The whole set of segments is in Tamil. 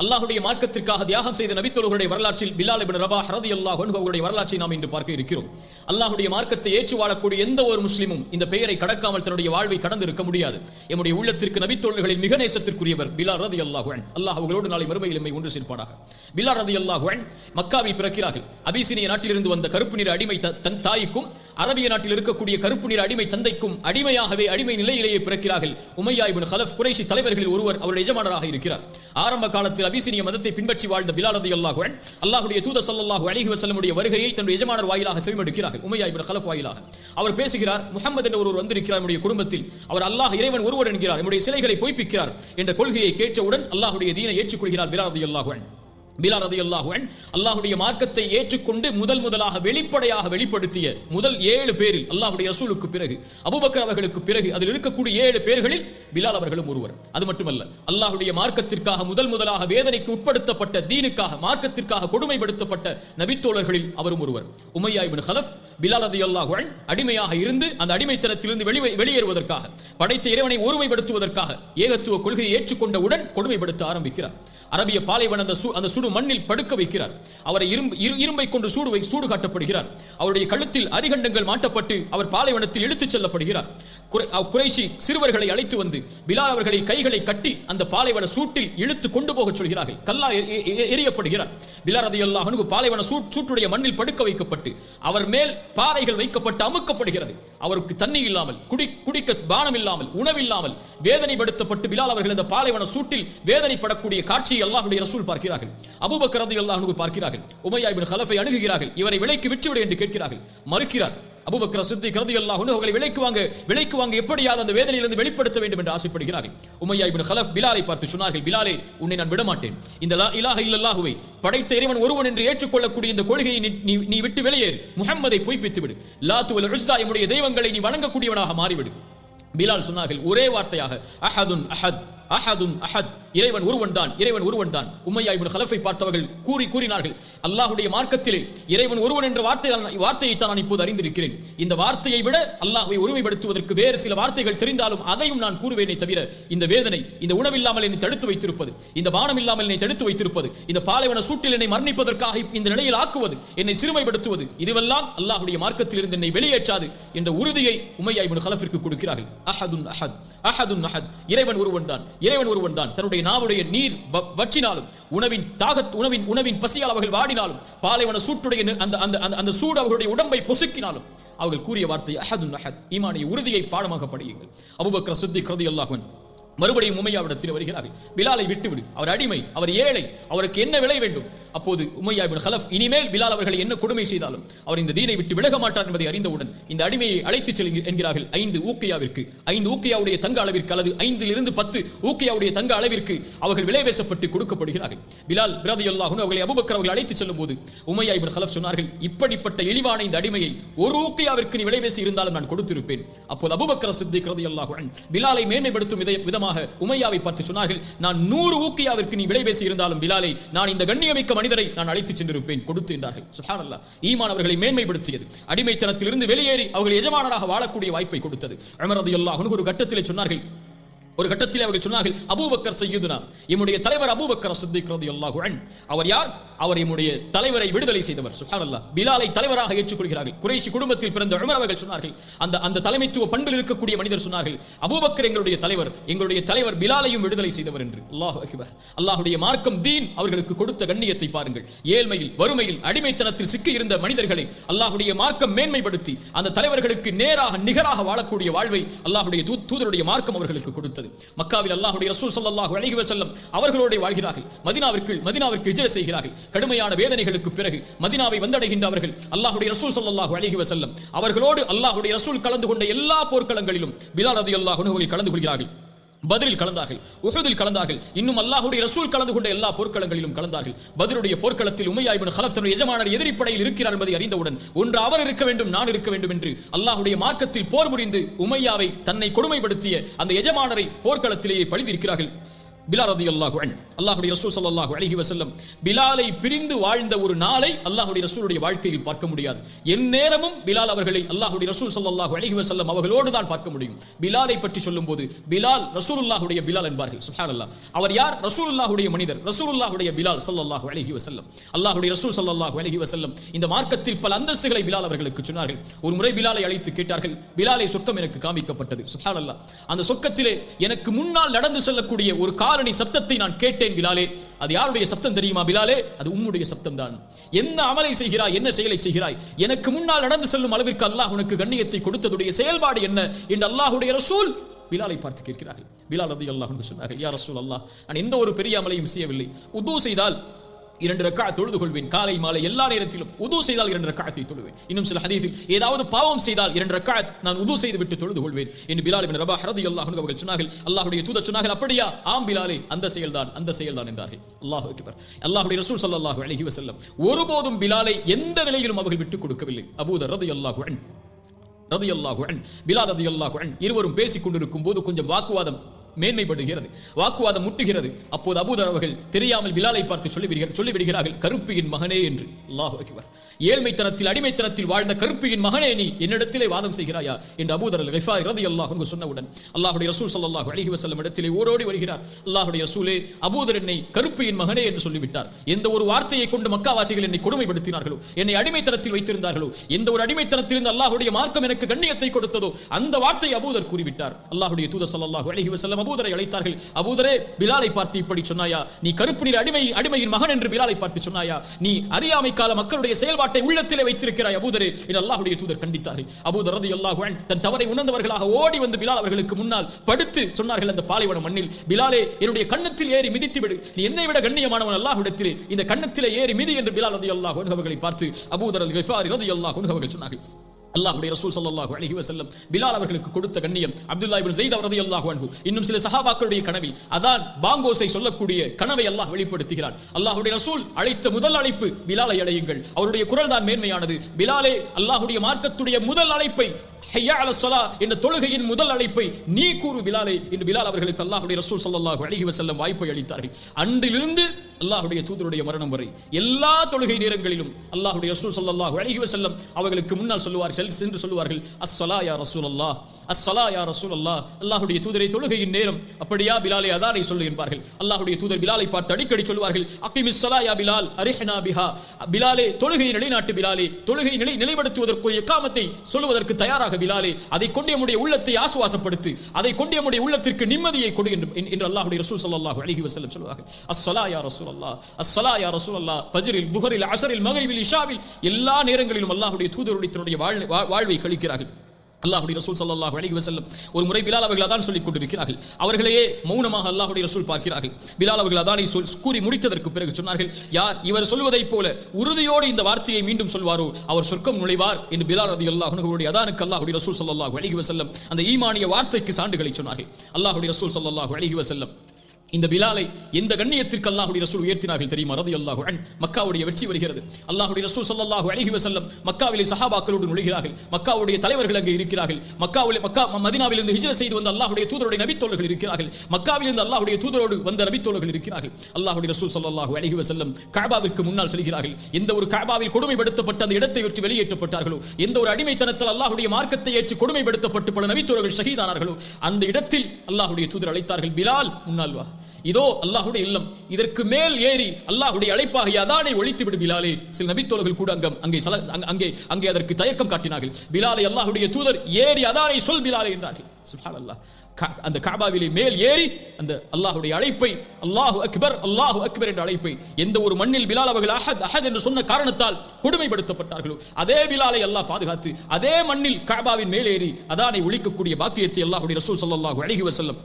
அல்லாஹுடைய மார்க்கத்திற்காக தியாகம் செய்த நபித்தோழர்களுடைய வரலாற்றில் பிலால் இப்னு ரபா ஹரதி அல்லாஹ் அவர்களுடைய வரலாற்றை நாம் இன்று பார்க்க இருக்கிறோம். அல்லாஹுடைய மார்க்கத்தை ஏற்று வாழக்கூடிய எந்த ஒரு முஸ்லிமும் இந்த பெயரை கடக்காமல் தன்னுடைய வாழ்வை கடந்து இருக்க முடியாது. எம்முடைய உள்ளத்திற்கு நபித்தோழர்களின் மிக நேசத்திற்குரியவர் பிலால் ரதி அல்லாஹ் அல்லாஹ் அவர்களோடு நாளை மறுமையில் எம்மை ஒன்று சேர்ப்பானாக பிலால் ரதி அல்லாஹ் மக்காவில் பிறக்கிறார்கள். அபிசினிய நாட்டிலிருந்து வந்த கருப்பு நிற அடிமை த- தன் தாய்க்கும் அரபிய நாட்டில் இருக்கக்கூடிய கருப்பு நிற அடிமை தந்தைக்கும் அடிமையாகவே அடிமை நிலையிலேயே பிறக்கிறார்கள். உமையா இப்னு ஹலஃப் குறைஷி தலைவர்களில் ஒருவர் அவருடைய எஜமானராக இருக்கிறார். ஆரம்ப காலத்தில் அபிசீனிய மதத்தை பின்பற்றி வாழ்ந்த பிலால் அல்லாஹுடன் அல்லாஹுடைய தூத சல்லாஹு அலிஹி வசலமுடைய வருகையை தன்னுடைய எஜமானர் வாயிலாக செவிமடுக்கிறார்கள். உமையா இப்னு ஹலஃப் வாயிலாக. அவர் பேசுகிறார் முகமது என்ற ஒருவர் வந்திருக்கிறார் நம்முடைய குடும்பத்தில். அவர் அல்லாஹ் இறைவன் ஒருவர் என்கிறார். நம்முடைய சிலைகளை பொய்ப்பிக்கிறார் என்ற கொள்கையை கேட்டவுடன் அல்லாஹுடைய தீனை ஏற்றுக்கொள்கிறார் பிலால் அல்லாஹுடன் பிலால் ரதி அல்லாஹுவன் அல்லாஹுடைய மார்க்கத்தை ஏற்றுக்கொண்டு முதல் முதலாக வெளிப்படையாக வெளிப்படுத்திய முதல் ஏழு பேரில் அல்லாஹுடைய ரசூலுக்கு பிறகு அபுபக்கர் அவர்களுக்கு பிறகு அதில் இருக்கக்கூடிய ஏழு பேர்களில் பிலால் அவர்களும் ஒருவர். அது மட்டுமல்ல அல்லாஹுடைய மார்க்கத்திற்காக முதல் முதலாக வேதனைக்கு உட்படுத்தப்பட்ட தீனுக்காக மார்க்கத்திற்காக கொடுமைப்படுத்தப்பட்ட நபித்தோழர்களில் அவரும் ஒருவர். உமையா இப்னு ஹலஃப் பிலால் ரதி அல்லாஹுவன் அடிமையாக இருந்து அந்த அடிமைத்தனத்திலிருந்து வெளி வெளியேறுவதற்காக படைத்த இறைவனை ஒருமைப்படுத்துவதற்காக ஏகத்துவ கொள்கையை ஏற்றுக்கொண்டவுடன் கொடுமைப்படுத்த ஆரம்பிக்கிறார். அரபிய பாலைவன அந்த அந்த சுடு மண்ணில் படுக்க வைக்கிறார். அவரை இரும்பு இரும்பை கொண்டு சூடு வை- சூடு காட்டப்படுகிறார். அவருடைய கழுத்தில் அரிகண்டங்கள் மாட்டப்பட்டு அவர் பாலைவனத்தில் இழுத்துச் செல்லப்படுகிறார். குறைஷி சிறுவர்களை அழைத்து வந்து பிலால் அவர்களை கைகளை கட்டி அந்த பாலைவன சூட்டில் இழுத்து கொண்டு போகச் சொல்கிறார்கள். கல்லா எரியப்படுகிறார் பிலால் பாலைவன சூட் சூட்டுடைய மண்ணில் படுக்க வைக்கப்பட்டு அவர் மேல் பாறைகள் வைக்கப்பட்டு அமுக்கப்படுகிறது. அவருக்கு தண்ணி இல்லாமல் குடி குடிக்க பானம் இல்லாமல் உணவில்லாமல் வேதனைப்படுத்தப்பட்டு பிலால் அவர்கள் இந்த பாலைவன சூட்டில் வேதனைப்படக்கூடிய காட்சியை அல்லாஹுடைய ரசூல் பார்க்கிறார்கள். அபூபக்கர் ரலியல்லாஹு அன்ஹு பார்க்கிறார்கள். உமையா இப்னு ஹலஃபை அணுகுகிறார்கள். இவரை விலைக்கு விட்டுவிடு என்று கேட்கிறார்கள். மறுக்கிறார். அபூபக்கர் சித்தி கருதி அன்ஹு அவர்களை விலைக்கு வாங்க விலைக்கு வாங்க எப்படியாவது அந்த வேதனையிலிருந்து வெளிப்படுத்த வேண்டும் என்று ஆசைப்படுகிறார்கள். உமையா இப்னு ஹலஃப் பிலாலை பார்த்து சொன்னார்கள் பிலாலே உன்னை நான் விடமாட்டேன். இந்த லா இலாஹ இல்லல்லாஹுவை படைத்த இறைவன் ஒருவன் என்று ஏற்றுக்கொள்ளக்கூடிய இந்த கொள்கையை நீ- நீ விட்டு வெளியேறு. முகம்மதை பொய்ப்பித்து விடு லாத்து வல் உஸ்ஸா தெய்வங்களை நீ வணங்கக்கூடியவனாக மாறிவிடு. பிலால் சொன்னார்கள் ஒரே வார்த்தையாக அஹதுன் அஹத். அஹதும் அஹத். இறைவன் ஒருவன் தான் இறைவன் ஒருவன் தான். உம்மையா இவன் ஹலஃபை பார்த்தவர்கள் கூறி கூறினார்கள் அல்லாஹுடைய மார்க்கத்திலே இறைவன் ஒருவன் என்ற வார்த்தை வார்த்தையை தான் நான் இப்போது அறிந்திருக்கிறேன். இந்த வார்த்தையை விட அல்லாஹுவை ஒருமைப்படுத்துவதற்கு வேறு சில வார்த்தைகள் தெரிந்தாலும் அதையும் நான் கூறுவேனே தவிர இந்த வேதனை இந்த உணவில்லாமல் என்னை தடுத்து வைத்திருப்பது இந்த பானம் இல்லாமல் என்னை தடுத்து வைத்திருப்பது இந்த பாலைவன சூட்டில் என்னை மரணிப்பதற்காக இந்த நிலையில் ஆக்குவது என்னை சிறுமைப்படுத்துவது இதுவெல்லாம் அல்லாஹுடைய மார்க்கத்திலிருந்து என்னை வெளியேற்றாது என்ற உறுதியை உமையா இவன் ஹலஃபிற்கு கொடுக்கிறார்கள். அஹதுன் அஹத் அஹதுன் அஹத். இறைவன் ஒருவன் தான் இறைவன் ஒருவன் தான். தன்னுடைய நாவுடைய நீர் வ- வற்றினாலும் உணவின் தாகத் உணவின் உணவின் பசியால் அவர்கள் வாடினாலும் பாலைவன சூட்டுடைய அந்த அந்த அந்த- அந்த சூடு அவர்களுடைய உடம்பை பொசுக்கினாலும் அவர்கள் கூறிய வார்த்தை அஹதுன் அஹத். ஈமானிய உறுதியை பாடமாக படியுங்கள். அபுபக்ர சித்தி கிருதி அல்லாஹன் மறுபடியும் உமையாவிடத்தில் வருகிறார்கள். பிலாலை விட்டுவிடு. அவர் அடிமை அவர் ஏழை அவருக்கு என்ன விலை வேண்டும்? அப்போது உமையா ஹலஃப் இனிமேல் பிலால் அவர்களை என்ன கொடுமை செய்தாலும் அவர் இந்த தீனை விட்டு விலக மாட்டார் என்பதை அறிந்தவுடன் இந்த அடிமையை அழைத்துச் செல்கிற என்கிறார்கள். ஐந்து ஊக்கையாவிற்கு ஐந்து ஊக்கையாவுடைய தங்க அளவிற்கு அல்லது ஐந்திலிருந்து பத்து ஊக்கையாவுடைய தங்க அளவிற்கு அவர்கள் விலை பேசப்பட்டு கொடுக்கப்படுகிறார்கள். பிலால் பிரதியல்லாஹு அவர்களை அபுபக்கர் அவர்கள் அழைத்துச் செல்லும் போது உமையா இப்னு ஹலஃப் சொன்னார்கள் இப்படிப்பட்ட இழிவான இந்த அடிமையை ஒரு ஊக்கையாவிற்கு நீ விலை பேசி இருந்தாலும் நான் கொடுத்திருப்பேன். அப்போது அபுபக்கர் சித்திக் ரலியல்லாஹு பிலாலை மேன்மைப்படுத்தும் விதம் விதமாக உமையாவை பார்த்து சொன்னார்கள். நான் நூறு ஊக்கியாவிற்கு நீ விலை பேசி இருந்தாலும் பிலாலை நான் இந்த கண்ணியமிக்க மனிதரை நான் அழைத்து சென்றிருப்பேன் கொடுத்து என்றார்கள். சுஹானல்லாஹ் ஈமான் அவர்களை மேன்மைப்படுத்தியது. அடிமைத்தனத்திலிருந்து வெளியேறி அவர்கள் எஜமானராக வாழக்கூடிய வாய்ப்பை கொடுத்தது. அமரது எல்லா ஒரு கட்டத்திலே சொன்னார்கள். ஒரு கட்டத்தில் அவர்கள் சொன்னார்கள் அபூபக்கர் செய்யுதுனா எம்முடைய தலைவர் அபூபக்கர் சித்திக்கிறது எல்லா அன்ஹு. அவர் யார்? அவர் எம்முடைய தலைவரை விடுதலை செய்தவர். சுப்ஹானல்லாஹ் பிலாலை தலைவராக ஏற்றுக்கொள்கிறார்கள். குறைஷி குடும்பத்தில் பிறந்த உமர் அவர்கள் சொன்னார்கள். அந்த அந்த தலைமைத்துவ பண்பில் இருக்கக்கூடிய மனிதர் சொன்னார்கள் அபூபக்கர் எங்களுடைய தலைவர் எங்களுடைய தலைவர் பிலாலையும் விடுதலை செய்தவர் என்று. அல்லாஹ் அகிபர். அல்லாஹுடைய மார்க்கம் தீன் அவர்களுக்கு கொடுத்த கண்ணியத்தை பாருங்கள். ஏழ்மையில் வறுமையில் அடிமைத்தனத்தில் சிக்கி இருந்த மனிதர்களை அல்லாஹுடைய மார்க்கம் மேன்மைப்படுத்தி அந்த தலைவர்களுக்கு நேராக நிகராக வாழக்கூடிய வாழ்வை அல்லாஹுடைய தூதருடைய மார்க்கம் அவர்களுக்கு கொடுத்தது. மக்காவில் அல்லாஹுடைய ரசூல் ஸல்லல்லாஹு அழகி வசல்லம் அவர்களோடு வாழ்கிறார்கள். மதினாவிற்கு மதினாவிற்கு இஜர செய்கிறார்கள். கடுமையான வேதனைகளுக்கு பிறகு மதினாவை வந்தடைகின்ற அவர்கள் அல்லாஹுடைய ரசூல் சல்லாஹூ அழகி வஸல்லம் அவர்களோடு அல்லாஹுடைய ரசூல் கலந்து கொண்ட எல்லா போர்க்களங்களிலும் பிலால் அதி அல்லாஹ் அவர்கள் கலந்து கொள்கிறார்கள். பதிலில் கலந்தார்கள் உஹுதில் கலந்தார்கள் இன்னும் அல்லாஹுடைய ரசூல் கலந்து கொண்ட எல்லா போர்க்களங்களிலும் கலந்தார்கள். பதிலுடைய போர்க்களத்தில் உமையா ஹலப் ஹலஃப் தன்னுடைய எஜமானர் எதிரிப்படையில் இருக்கிறார் என்பதை அறிந்தவுடன் ஒன்று அவர் இருக்க வேண்டும் நான் இருக்க வேண்டும் என்று அல்லாஹுடைய மார்க்கத்தில் போர் புரிந்து உமையாவை தன்னை கொடுமைப்படுத்திய அந்த எஜமானரை போர்க்களத்திலேயே பழித்திருக்கிறார்கள். பிலால் ரதியல்லாஹு அன் அல்லாஹ்வுடைய ரசூல் சல்லாஹூ அலஹி வசல்லம் பிலாலை பிரிந்து வாழ்ந்த ஒரு நாளை அல்லாஹுடைய ரசூலுடைய வாழ்க்கையில் பார்க்க முடியாது. என் நேரமும் பிலால் அவர்களை அல்லாஹுடைய ரசூல் சல்லாஹூ அலஹி வசல்லம் அவர்களோடு தான் பார்க்க முடியும். பிலாலை பற்றி சொல்லும்போது பிலால் ரசூலுல்லாஹுடைய பிலால் என்பார்கள். சுப்ஹானல்லாஹ் அவர் யார்? ரசூலுல்லாஹுடைய மனிதர். ரசூலுல்லாஹுடைய பிலால் சல்லாஹூ அலஹி வசல்லம் அல்லாஹுடைய ரசூல் சல்லாஹூ அலஹி வசல்லம் இந்த மார்க்கத்தில் பல அந்தஸ்துகளை பிலால் அவர்களுக்கு சொன்னார்கள். ஒரு முறை பிலாலை அழைத்து கேட்டார்கள் பிலாலை சொக்கம் எனக்கு காமிக்கப்பட்டது. சுப்ஹானல்லாஹ் அந்த சொக்கத்திலே எனக்கு முன்னால் நடந்து செல்லக்கூடிய ஒரு கா காலனி சப்தத்தை நான் கேட்டேன் பிலாலே? அது யாருடைய சப்தம் தெரியுமா பிலாலே? அது உம்முடைய சப்தம் தான் என்ன அமலை செய்கிறாய்? என்ன செயலை செய்கிறாய்? எனக்கு முன்னால் நடந்து செல்லும் அளவிற்கு அல்லாஹ் உனக்கு கண்ணியத்தை கொடுத்ததுடைய செயல்பாடு என்ன? என்று அல்லாஹுடைய ரசூல் பிலாலை பார்த்து கேட்கிறார்கள். பிலால் ரதி அல்லாஹ் சொன்னார்கள் யா ரசூல் அல்லாஹ் நான் எந்த ஒரு பெரிய அமலையும் செய்யவில்லை. உதூ செய்தால் இரண்டு ரக்கா தொழுது கொள்வேன் காலை மாலை எல்லா நேரத்திலும் உது செய்தால் இரண்டு ரக்காத்தை தொழுவேன். இன்னும் சில ஹதீஸில் ஏதாவது பாவம் செய்தால் இரண்டு ரக்கா நான் உது செய்து விட்டு தொழுது கொள்வேன் என்று பிலால் பின் ரபா ரதி அல்லாஹ் அவர்கள் சொன்னார்கள் அல்லாஹுடைய தூதர் சொன்னார்கள் அப்படியா? ஆம் பிலாலே அந்த செயல்தான் அந்த செயல்தான் என்றார்கள். அல்லாஹ் அக்பர். அல்லாஹுடைய ரசூல் ஸல்லல்லாஹு அலைஹி வசல்லம் ஒருபோதும் பிலாலை எந்த நிலையிலும் அவர்கள் விட்டுக் கொடுக்கவில்லை. அபூதர் ரதி அல்லாஹு ரதி அல்லாஹு அன் பிலால் ரதி அல்லாஹு அன் இருவரும் பேசிக் கொண்டிருக்கும் போது கொஞ்சம் வாக்குவாதம் மேன்மைப்படுகிறது. வாக்குவாதம் முட்டுகிறது. அப்போது அபூதர் அவர்கள் தெரியாமல் பிலாலை பார்த்து சொல்லிவிடுகிறார் சொல்லிவிடுகிறார்கள் கருப்பியின் மகனே என்று. அல்லாஹ் அக்பர். ஏழ்மைத்தனத்தில் அடிமைத்தனத்தில் வாழ்ந்த கருப்பியின் மகனே நீ என்னிடத்திலே வாதம் செய்கிறாயா? என்று அபூதர் அல் ரதி அல்லாஹ் சொன்னவுடன் அல்லாஹுடைய ரசூல் ஸல்லல்லாஹு அலைஹி வசல்லம் இடத்திலே ஓடோடி வருகிறார். அல்லாஹுடைய ரசூலே அபூதர் என்னை கருப்பியின் மகனே என்று சொல்லிவிட்டார். எந்த ஒரு வார்த்தையை கொண்டு மக்காவாசிகள் என்னை கொடுமைப்படுத்தினார்களோ என்னை அடிமைத்தனத்தில் வைத்திருந்தார்களோ எந்த ஒரு அடிமைத்தனத்திலிருந்து அல்லாஹுடைய மார்க்கம் எனக்கு கண்ணியத்தை கொடுத்ததோ அந்த வார்த்தையை அபூதர் கூறிவிட்டார். அல்லாஹுடைய தூதர் ஸல்லல்லாஹு வசல்லம் வஸல்லம் அபூதரை அழைத்தார்கள். அபூதரே பிலாலை பார்த்து இப்படி சொன்னாயா? நீ கருப்பு நீர் அடிமை அடிமையின் மகன் என்று பிலாலை பார்த்து சொன்னாயா? நீ அறியாமை கால மக்களுடைய செயல்பாட்டை உள்ளத்திலே வைத்திருக்கிறாய் அபூதரே என்று அல்லாஹுடைய தூதர் கண்டித்தார்கள். அபூதர் ரதி அல்லாஹுவன் தன் தவறை உணர்ந்தவர்களாக ஓடி வந்து பிலால் அவர்களுக்கு முன்னால் படுத்து சொன்னார்கள் அந்த பாலைவன மண்ணில் பிலாலே என்னுடைய கண்ணத்தில் ஏறி மிதித்து விடு. நீ என்னை விட கண்ணியமானவன் அல்லாஹுடத்தில் இந்த கண்ணத்திலே ஏறி மிதி என்று பிலால் ரதி அல்லாஹ் அவர்களை பார்த்து அபூதர் அல் கிஃபாரி ரதி அல்லாஹ் அவர்கள் சொன்னார்கள். அல்லாஹுடைய ரசூல் சல்லாஹூ அலஹி வசல்லம் பிலால் அவர்களுக்கு கொடுத்த கண்ணியம். அப்துல்லா இப்னு அவரது அல்லாஹ் அன்பு இன்னும் சில சஹாபாக்களுடைய கனவில் அதான் பாங்கோஸை சொல்லக்கூடிய கனவை அல்லாஹ் வெளிப்படுத்துகிறான். அல்லாஹுடைய ரசூல் அழைத்த முதல் அழைப்பு பிலாலை அழையுங்கள் அவருடைய குரல் தான் மேன்மையானது. பிலாலே அல்லாஹுடைய மார்க்கத்துடைய முதல் அழைப்பை அல என்ற தொழுகையின் முதல் அழைப்பை நீ கூறு பிலாலே என்று பிலால் அவர்களுக்கு அல்லாஹுடைய ரசூல் சல்லாஹூ அலஹி வசல்லம் வாய்ப்பை அளித்தார்கள். அன்றிலிருந்து அல்லாஹுடைய தூதருடைய மரணம் வரை எல்லா தொழுகை நேரங்களிலும் அல்லாஹுடைய ரசூல் ஸல்லல்லாஹு அழகி செல்லம் அவர்களுக்கு முன்னால் சொல்லுவார் செல் சென்று சொல்லுவார்கள் அஸ்ஸலா யா ரசூலல்லாஹ் அஸ்ஸலா யா அல்லா அல்லாஹுடைய தூதரை தொழுகையின் நேரம் அப்படியா பிலாலை அதானை சொல்லு என்பார்கள். அல்லாஹுடைய தூதர் பிலாலை பார்த்து அடிக்கடி சொல்வார்கள் அக்கிமிஸ் ஸலா யா பிலால் அரிஹனா பிஹா. பிலாலே தொழுகையை நிலைநாட்டு பிலாலே தொழுகை நிலை நிலைப்படுத்துவதற்கு எக்காமத்தை சொல்லுவதற்கு தயாராக பிலாலே அதை கொண்டு நம்முடைய உள்ளத்தை ஆசுவாசப்படுத்து அதை கொண்டு நம்முடைய உள்ளத்திற்கு நிம்மதியை கொடு என்று அல்லாஹுடைய ரசூல் ஸல்லல்லாஹு அழகி வசல்லம் சொல்லுவார்கள். அஸ்ஸலா யா ரசூலல்லாஹ். அஸ்ஸலா யா ரசூலல்லாஹ். ஃபஜ்ரில் புஹரில் அசரில் மகரிபில் இஷாவில் எல்லா நேரங்களிலும் அல்லாஹுடைய தூதருடைய தன்னுடைய வாழ்- வாழ்வை கழிக்கிறார்கள். அல்லாஹுடைய ரசூல் சல்லாஹ் அலி வசல்லம் ஒரு முறை பிலால் அவர்கள் அதான் சொல்லிக் கொண்டிருக்கிறார்கள். அவர்களையே மௌனமாக அல்லாஹுடைய ரசூல் பார்க்கிறார்கள். பிலால் அவர்கள் அதானை சொல் கூறி முடித்ததற்கு பிறகு சொன்னார்கள் யார் இவர் சொல்வதைப் போல உறுதியோடு இந்த வார்த்தையை மீண்டும் சொல்வாரோ? அவர் சொர்க்கம் நுழைவார்? என்று பிலால் ரதியல்லாஹு அன்ஹுவுடைய அதானுக்கு அல்லாஹுடைய ரசூல் சல்லாஹ் அலி வசல்லம் அந்த ஈமானிய வார்த்தைக்கு சான்றுகளை சொன்னார்கள். அல்லாஹுடைய ரசூல் சல்லாஹ் அலி வசல்லம் இந்த பிலாலை எந்த கண்ணியத்திற்கு அல்லாஹுடைய ரசூல் உயர்த்தினார்கள் தெரியுமா? ரதியல்லாஹு அன் மக்காவுடைய வெற்றி வருகிறது. அல்லாஹுடைய ரசூல் சல்லாஹு அழகி வசல்லம் மக்காவிலே சஹாபாக்களோடு நுழைகிறார்கள். மக்காவுடைய தலைவர்கள் அங்கே இருக்கிறார்கள். மக்காவிலே மக்கா மதினாவிலிருந்து ஹிஜ்ரத் செய்து வந்த அல்லாஹுடைய தூதருடைய நபித்தோழர்கள் இருக்கிறார்கள். மக்காவிலிருந்து அல்லாஹுடைய தூதரோடு வந்த நபித்தோழர்கள் இருக்கிறார்கள். அல்லாஹுடைய ரசூல் சல்லாஹு அழகி வசல்லம் காபாவிற்கு முன்னால் செல்கிறார்கள். எந்த ஒரு காபாவில் கொடுமைப்படுத்தப்பட்ட அந்த இடத்தை விட்டு வெளியேற்றப்பட்டார்களோ எந்த ஒரு அடிமைத்தனத்தில் அல்லாஹுடைய மார்க்கத்தை ஏற்று கொடுமைப்படுத்தப்பட்டு பல நபித்தோழர்கள் ஷஹீதானார்களோ அந்த இடத்தில் அல்லாஹுடைய தூதர் அழைத்தார்கள் பிலால் முன்னால் வா. இதோ அல்லாஹுடைய இல்லம். இதற்கு மேல் ஏறி அல்லாஹுடைய அழைப்பாகிய அதானை ஒழித்து விடு பிலாலே. சில நபித்தோழர்கள் கூட அங்கம் அங்கே சல- அங்கே அங்கே அதற்கு தயக்கம் காட்டினார்கள். பிலாலை அல்லாஹுடைய தூதர் ஏறி அதானை சொல் பிலாலே என்றார்கள். அந்த காபாவிலே மேல் ஏறி அந்த அல்லாஹுடைய அழைப்பை அல்லாஹு அக்பர் அல்லாஹு அக்பர் என்ற அழைப்பை எந்த ஒரு மண்ணில் பிலால் அவர்கள் அஹத் அஹத் என்று சொன்ன காரணத்தால் கொடுமைப்படுத்தப்பட்டார்களோ அதே பிலாலை அல்லாஹ் பாதுகாத்து அதே மண்ணில் காபாவின் மேலேறி அதானை ஒழிக்கக்கூடிய பாக்கியத்தை அல்லாஹுடைய ரசூல் சல்லாஹூ அழகி வசல்லம்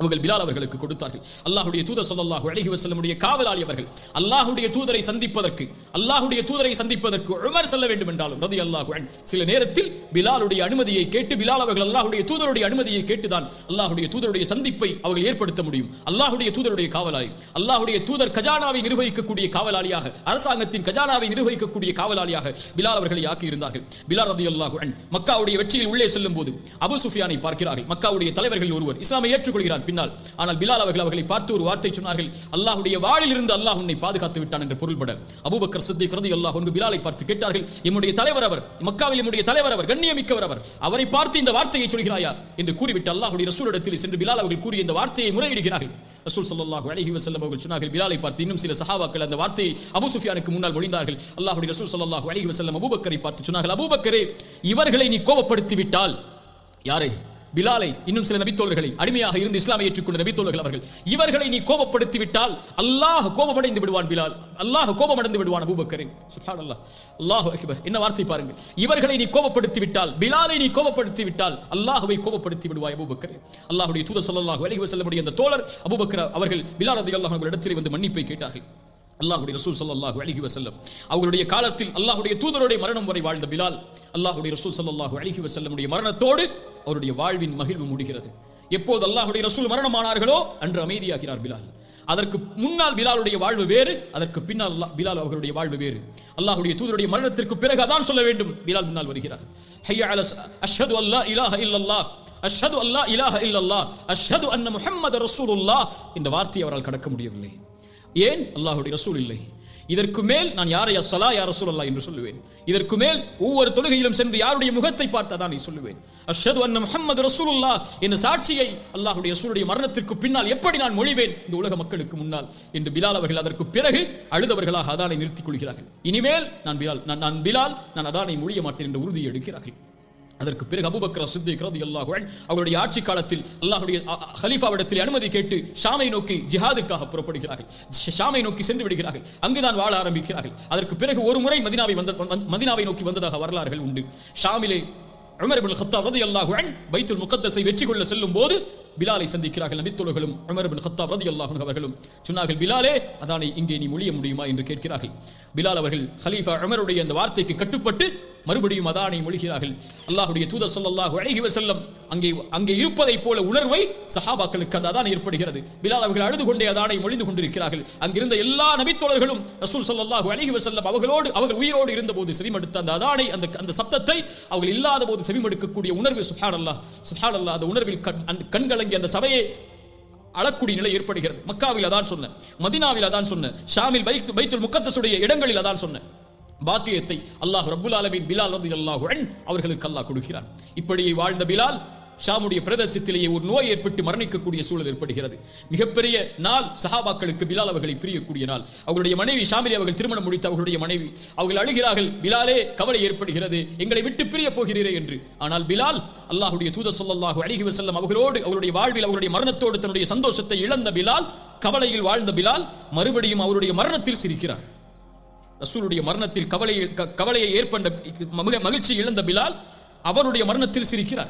அவர்கள் பிலால் அவர்களுக்கு கொடுத்தார்கள். அல்லாஹுடைய தூதர் சொல்லல்லாஹு அழகி வசல்லமுடைய காவலாளி அவர்கள் அல்லாஹுடைய தூதரை சந்திப்பதற்கு அல்லாஹுடைய தூதரை சந்திப்பதற்கு உமர் செல்ல வேண்டும் என்றாலும் ரதி அல்லாஹு சில நேரத்தில் பிலாலுடைய அனுமதியை கேட்டு பிலால் அவர்கள் அல்லாஹுடைய தூதருடைய அனுமதியை கேட்டுதான் அல்லாஹுடைய தூதருடைய சந்திப்பை அவர்கள் ஏற்படுத்த முடியும். அல்லாஹுடைய தூதருடைய காவலாளி அல்லாஹுடைய தூதர் கஜானாவை நிர்வகிக்கக்கூடிய காவலாளியாக அரசாங்கத்தின் கஜானாவை நிர்வகிக்கக்கூடிய காவலாளியாக பிலால் அவர்களை ஆக்கி இருந்தார்கள் பிலால் ரதி அல்லாஹு மக்காவுடைய வெற்றியில் உள்ளே செல்லும் போது அபு சுஃபியானை பார்க்கிறார்கள். மக்காவுடைய தலைவர்கள் ஒருவர் இஸ்லாமை ஏற்றுக்கொள்கிறார் ஓடுகிறான் பின்னால் ஆனால் பிலால் அவர்கள் அவர்களை பார்த்து ஒரு வார்த்தை சொன்னார்கள். அல்லாஹுடைய வாழில் இருந்து அல்லாஹ் உன்னை பாதுகாத்து விட்டான் என்று பொருள்பட. அபுபக்கர் சித்திக் ரதி அல்லாஹ் ஒன்று பிலாலை பார்த்து கேட்டார்கள் என்னுடைய தலைவர் அவர் மக்காவில் என்னுடைய தலைவர் அவர் கண்ணியமிக்கவர் அவர் அவரை பார்த்து இந்த வார்த்தையை சொல்கிறாயா? என்று கூறிவிட்டு அல்லாஹ்வுடைய ரசூலிடத்தில் சென்று பிலால் அவர்கள் கூறிய இந்த வார்த்தையை முறையிடுகிறார்கள். ரசூல் ஸல்லல்லாஹு அலஹி வசல்லம் அவர்கள் சொன்னார்கள் பிலாலை பார்த்து இன்னும் சில சஹாபாக்கள் அந்த வார்த்தையை அபு சுஃபியானுக்கு முன்னால் மொழிந்தார்கள். அல்லாஹுடைய ரசூல் ஸல்லல்லாஹு அலஹி வசல்லம் அபூபக்கரை பார்த்து சொன்னார்கள் அபூபக்கரே இவர்களை நீ கோபப்படுத்தி விட்டால். யாரை? பிலாலை இன்னும் சில நபித்தோழர்களை அடிமையாக இருந்து இஸ்லாமை ஏற்றுக்கொண்ட நபித்தோழர்கள் அவர்கள் இவர்களை நீ கோபப்படுத்தி விட்டால் அல்லாஹ் கோபமடைந்து விடுவான் பிலால். அல்லாஹ் கோபமடைந்து விடுவான் அபூபக்கரின். சுஹான் அல்லாஹ் அக்பர். என்ன வார்த்தை பாருங்கள். இவர்களை நீ கோபப்படுத்தி விட்டால் பிலாலை நீ கோபப்படுத்தி விட்டால் அல்லாஹுவை கோபப்படுத்தி விடுவாய் அபூபக்கரே. அல்லாஹுடைய தூத ஸல்லல்லாஹு அலைஹி வஸல்லமுடைய அந்த தோழர் அபூபக்கர் அவர்கள் பிலால் ரலியல்லாஹு அல்லாஹ் இடத்தில் வந்து மன்னிப்பை கேட்டார்கள். அல்லாஹுடைய ரசூல் சல்லாஹூ அலைஹி வசல்லம் அவர்களுடைய காலத்தில் அல்லாஹுடைய தூதருடைய மரணம் வரை வாழ்ந்த பிலால் அல்லாஹுடைய ரசூல் சல்லாஹூ அலைஹி வசல்லமுடைய மரணத்தோடு அவருடைய வாழ்வின் மகிழ்வு முடிகிறது. எப்போது அல்லாஹுடைய ரசூல் மரணமானார்களோ அன்று அமைதியாகிறார் பிலால். அதற்கு முன்னால் பிலாலுடைய வாழ்வு வேறு அதற்கு பின்னால் பிலால் அவர்களுடைய வாழ்வு வேறு. அல்லாஹுடைய தூதருடைய மரணத்திற்கு பிறகு அதான் சொல்ல வேண்டும். பிலால் முன்னால் வருகிறார். ஹய்யா அல அஷ்ஹது அல்லா இலாஹ இல்லல்லா அஷ்ஹது அல்லா இலாஹ இல்லல்லாஹ் அஷ்ஹது அன்ன முஹம்மது ரசூலுல்லா இந்த வார்த்தையை அவரால் கடக்க முடியவில்லை. ஏன்? அல்லாஹுடைய ரசூல் இல்லை. இதற்கு மேல் நான் யாரை? அஸ்ஸலா யா ரசூல் என்று சொல்லுவேன். இதற்கு மேல் ஒவ்வொரு தொழுகையிலும் சென்று யாருடைய முகத்தை பார்த்து அதான் சொல்லுவேன். அஷது அன்ன முஹம்மது ரசூலுல்லா என்ற சாட்சியை அல்லாஹுடைய ரசூலுடைய மரணத்திற்கு பின்னால் எப்படி நான் மொழிவேன்? இந்த உலக மக்களுக்கு முன்னால். என்று பிலால் அவர்கள் அதற்கு பிறகு அழுதவர்களாக அதானை நிறுத்திக் கொள்கிறார்கள். இனிமேல் நான் பிலால் நான் நான் பிலால் நான் அதானை மொழிய மாட்டேன் என்று உறுதியை எடுக்கிறார்கள். அதற்கு பிறகு அபுபக்ர சித்திக் ரதி அன்ஹு அவருடைய ஆட்சி காலத்தில் அல்லாஹுடைய ஹலீஃபாவிடத்தில் அனுமதி கேட்டு ஷாமை நோக்கி ஜிஹாதுக்காக புறப்படுகிறார்கள். ஷாமை நோக்கி சென்று விடுகிறார்கள். அங்குதான் வாழ ஆரம்பிக்கிறார்கள். அதற்கு பிறகு ஒரு முறை மதினாவை வந்த மதினாவை நோக்கி வந்ததாக வரலாறுகள் உண்டு. ஷாமிலே உமர் பின் ஹத்தாப் ரதி அன்ஹு பைத்துல் முகத்தஸை வெற்றி கொள்ள செல்லும் போது பிலாலை சந்திக்கிறார்கள் நபித்தோழர்களும் உமர் பின் ஹத்தாப் ரதி அல்லாஹன் அவர்களும். சொன்னார்கள் பிலாலே அதானே இங்கே நீ மொழிய முடியுமா? என்று கேட்கிறார்கள். பிலால் அவர்கள் ஹலீஃபா உமருடைய அந்த வார்த்தைக்கு கட்டுப்பட்டு மறுபடியும் அதானை மொழிகிறார்கள். அல்லாஹுடைய தூதர் ஸல்லல்லாஹு அழகி வஸல்லம் அங்கே அங்கே இருப்பதைப் போல உணர்வை சஹாபாக்களுக்கு அந்த அதான் ஏற்படுகிறது. பிலால் அவர்கள் அழுது கொண்டே அதானை மொழிந்து கொண்டிருக்கிறார்கள். அங்கிருந்த எல்லா நபித்தோழர்களும் ரசூல் ஸல்லல்லாஹு அழகி வஸல்லம் அவர்களோடு அவர்கள் உயிரோடு இருந்தபோது செவிமடுத்த அந்த அதானை அந்த அந்த சப்தத்தை அவர்கள் இல்லாத போது செவிமடுக்கக்கூடிய உணர்வு சுப்ஹானல்லாஹ் சுப்ஹானல்லாஹ் அந்த உணர்வில் கண் அந்த கண்கலங்கி அந்த சபையை அழக்கூடிய நிலை ஏற்படுகிறது. மக்காவில் அதான் சொன்ன மதினாவில் அதான் சொன்ன ஷாமில் பைத் பைத்துல் முக்கத்தசுடைய இடங்களில் அதான் சொன்ன பாக்கியத்தை அல்லாஹ் ரபுல் அலவின் பிலால் ரலியல்லாஹு அல்லாஹுடன் அவர்களுக்கு அல்லாஹ் கொடுக்கிறான். இப்படியே வாழ்ந்த பிலால் ஷாமுடைய பிரதேசத்திலேயே ஒரு நோய் ஏற்பட்டு மரணிக்கக்கூடிய சூழல் ஏற்படுகிறது. மிகப்பெரிய நாள் சஹாபாக்களுக்கு பிலால் அவர்களை பிரியக்கூடிய நாள். அவர்களுடைய மனைவி ஷாமிலி அவர்கள் திருமணம் முடித்த அவர்களுடைய மனைவி அவர்கள் அழுகிறார்கள் பிலாலே கவலை ஏற்படுகிறது எங்களை விட்டு பிரிய போகிறீரே என்று. ஆனால் பிலால் அல்லாஹுடைய தூத சொல்லாஹு அழகி வசல்லம் அவர்களோடு அவருடைய வாழ்வில் அவருடைய மரணத்தோடு தன்னுடைய சந்தோஷத்தை இழந்த பிலால் கவலையில் வாழ்ந்த பிலால் மறுபடியும் அவருடைய மரணத்தில் சிரிக்கிறார். ரசூலுடைய மரணத்தில் கவலையை க- கவலையை ஏற்பட்ட மகிழ- மகிழ்ச்சி இழந்த பிலால் அவருடைய மரணத்தில் சிரிக்கிறார்.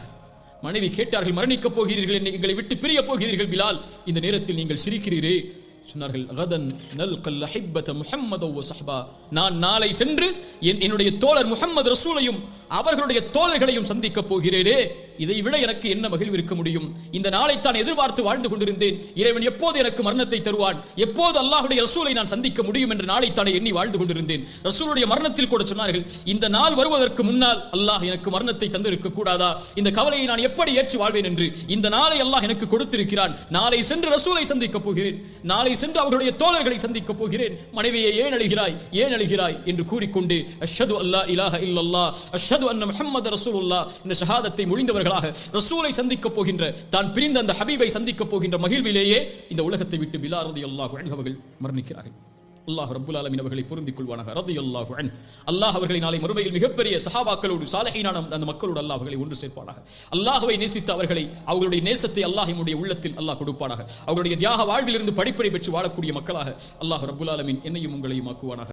மனைவி கேட்டார்கள் மரணிக்கப் போகிறீர்கள் எங்களை விட்டு பிரியப் போகிறீர்கள் பிலால். இந்த நேரத்தில் நீங்கள் சிரிக்கிறீரே. சொன்னார்கள் "கதன் நல்கல் அஹிப்பத முஹம்மத வ சஹ்பா நான் நாளை சென்று என் என்னுடைய தோழர் முஹம்மது ரசூலையும் அவர்களுடைய தோழர்களையும் சந்திக்கப் போகிறேனே. இதை விட எனக்கு என்ன மகிழ்வு இருக்க முடியும்? இந்த நாளை தான் எதிர்பார்த்து வாழ்ந்து கொண்டிருந்தேன். இறைவன் எப்போது எனக்கு மரணத்தை தருவான்? எப்போது அல்லாஹுடைய ரசூலை நான் சந்திக்க முடியும் என்று தானே எண்ணி வாழ்ந்து கொண்டிருந்தேன். ரசூலுடைய மரணத்தில் கூட சொன்னார்கள் இந்த நாள் வருவதற்கு முன்னால் அல்லாஹ் எனக்கு மரணத்தை தந்திருக்க கூடாதா? இந்த கவலையை நான் எப்படி ஏற்று வாழ்வேன் என்று? இந்த நாளை அல்லாஹ் எனக்கு கொடுத்திருக்கிறான். நாளை சென்று ரசூலை சந்திக்கப் போகிறேன். நாளை சென்று அவர்களுடைய தோழர்களை சந்திக்கப் போகிறேன். மனைவியை ஏன் அழுகிறாய்? ஏன் அழுகிறாய்? என்று கூறிக்கொண்டு அஷது அல்லா இலாக இல்லல்லா அஷது அன்ன முஹம்மது ரசூலுல்லா இந்த ஷஹாதத்தை மொழிந்தவர்களாக ரசூலை சந்திக்கப் போகின்ற தான் பிரிந்த அந்த ஹபீபை சந்திக்கப் போகின்ற மகிழ்விலேயே இந்த உலகத்தை விட்டு பிலா அல்லாஹ் அவர்கள் மரணிக்கிறார்கள். அல்லாஹ் ரபுல் ஆலமின் அவர்களை பொருந்திக் கொள்வானாக ரலியல்லாஹு அன். அல்லாஹ் அவர்களை நாளை மறுமையில் மிகப்பெரிய சஹாபாக்களோடு சாலகையினான அந்த மக்களோடு அல்லாஹ் அவர்களை ஒன்று சேர்ப்பானாக. அல்லாஹுவை நேசித்த அவர்களை அவர்களுடைய நேசத்தை அல்லாஹ் உள்ளத்தில் அல்லாஹ் கொடுப்பானாக. அவர்களுடைய தியாக வாழ்விலிருந்து படிப்படை பெற்று வாழக்கூடிய மக்களாக அல்லாஹ் ரபுல் ஆலமின் என்னையும் உங்களையும் ஆக்குவானாக.